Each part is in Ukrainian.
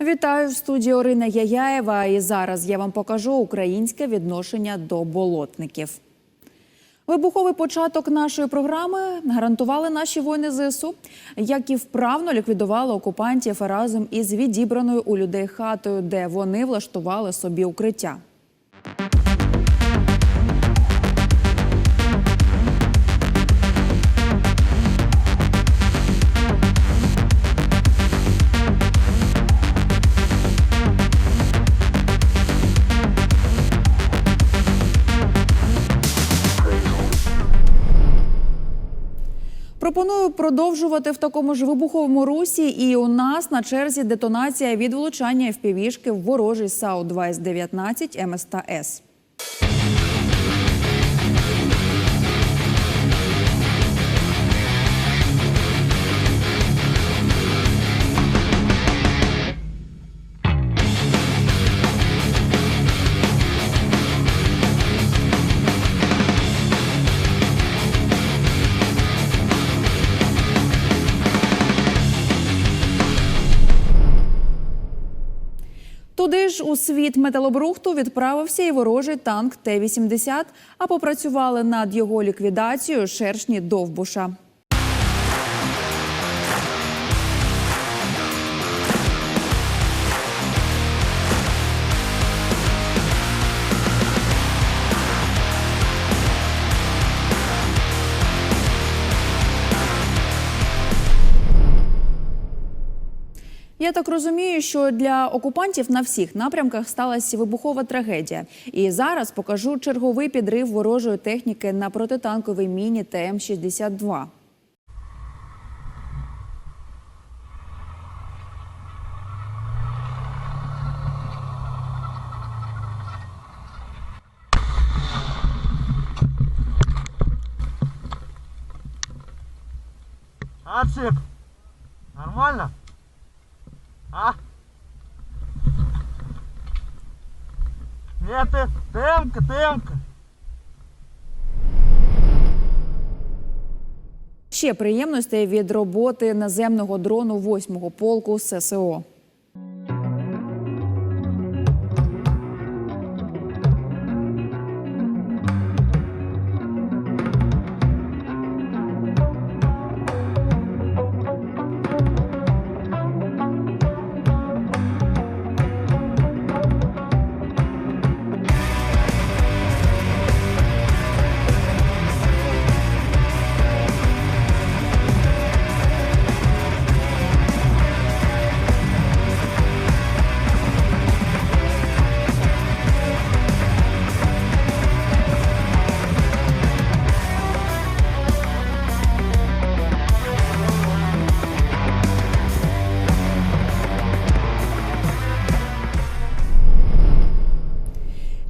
Вітаю в студії Орина Яяєва. І зараз я вам покажу українське відношення до болотників. Вибуховий початок нашої програми гарантували наші воїни ЗСУ, які вправно ліквідували окупантів разом із відібраною у людей хатою, де вони влаштували собі укриття. Пропоную продовжувати в такому ж вибуховому русі. І у нас на черзі детонація від влучання в ворожий САУ 2 с 19 МС. Туди ж у світ металобрухту відправився і ворожий танк Т-80, а попрацювали над його ліквідацією шершні Довбуша. Я так розумію, що для окупантів на всіх напрямках сталася вибухова трагедія. І зараз покажу черговий підрив ворожої техніки на протитанковій міні ТМ-62. Арчик, нормально? А? Нет, темка, темка. Ще приємностей від роботи наземного дрону 8-го полку ССО.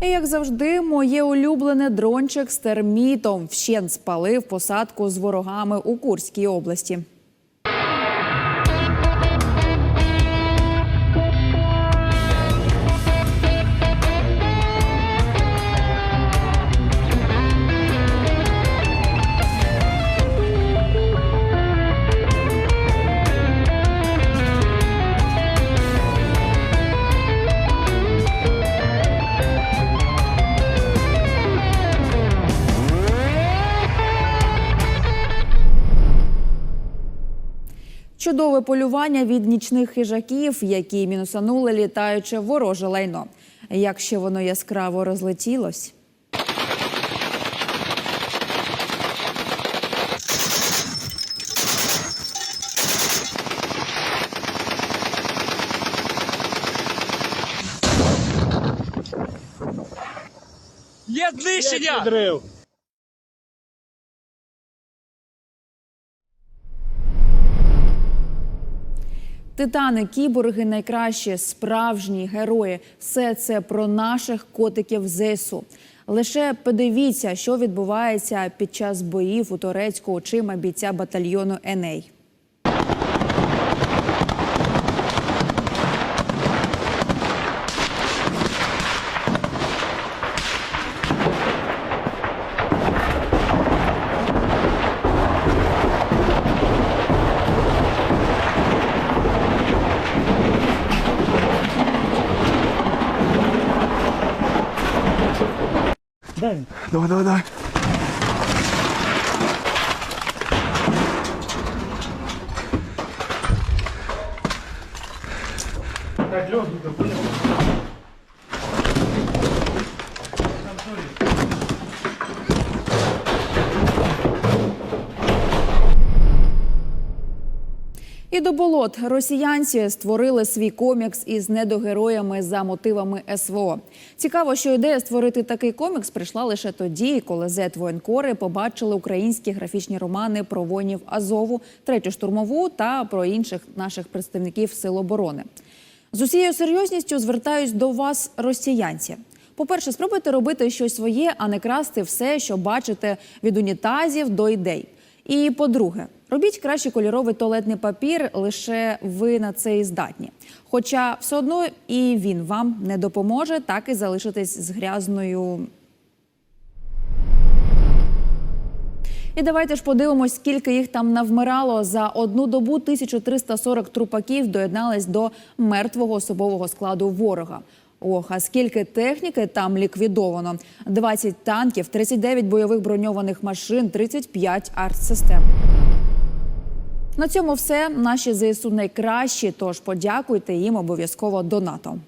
І як завжди, моє улюблене дрончик з термітом вщент спалив посадку з ворогами у Курській області. Чудове полювання від нічних хижаків, які мінусанули літаюче вороже лайно. Як ще воно яскраво розлетілось. Є знищення! Титани, кіборги, найкращі, справжні герої. Все це про наших котиків ЗСУ. Лише подивіться, що відбувається під час боїв у Торецьку очима бійця батальйону Еней. Дай. Давай, давай, давай. Так, лед, да, понял? І до болот росіянці створили свій комікс із недогероями за мотивами СВО. Цікаво, що ідея створити такий комікс прийшла лише тоді, коли зет воєнкори побачили українські графічні романи про воїнів Азову, третю штурмову та про інших наших представників сил оборони. З усією серйозністю звертаюсь до вас, росіянці. По-перше, спробуйте робити щось своє, а не красти все, що бачите від унітазів до ідей. І по-друге, робіть краще кольоровий туалетний папір, лише ви на це і здатні. Хоча все одно і він вам не допоможе, так і залишитись з грязною. І давайте ж подивимось, скільки їх там навмирало. За одну добу 1340 трупаків доєднались до мертвого особового складу ворога. Ох, а скільки техніки там ліквідовано: 20 танків, 39 бойових броньованих машин, 35 артсистем. На цьому все. Наші ЗСУ найкращі. Тож подякуйте їм обов'язково донатом.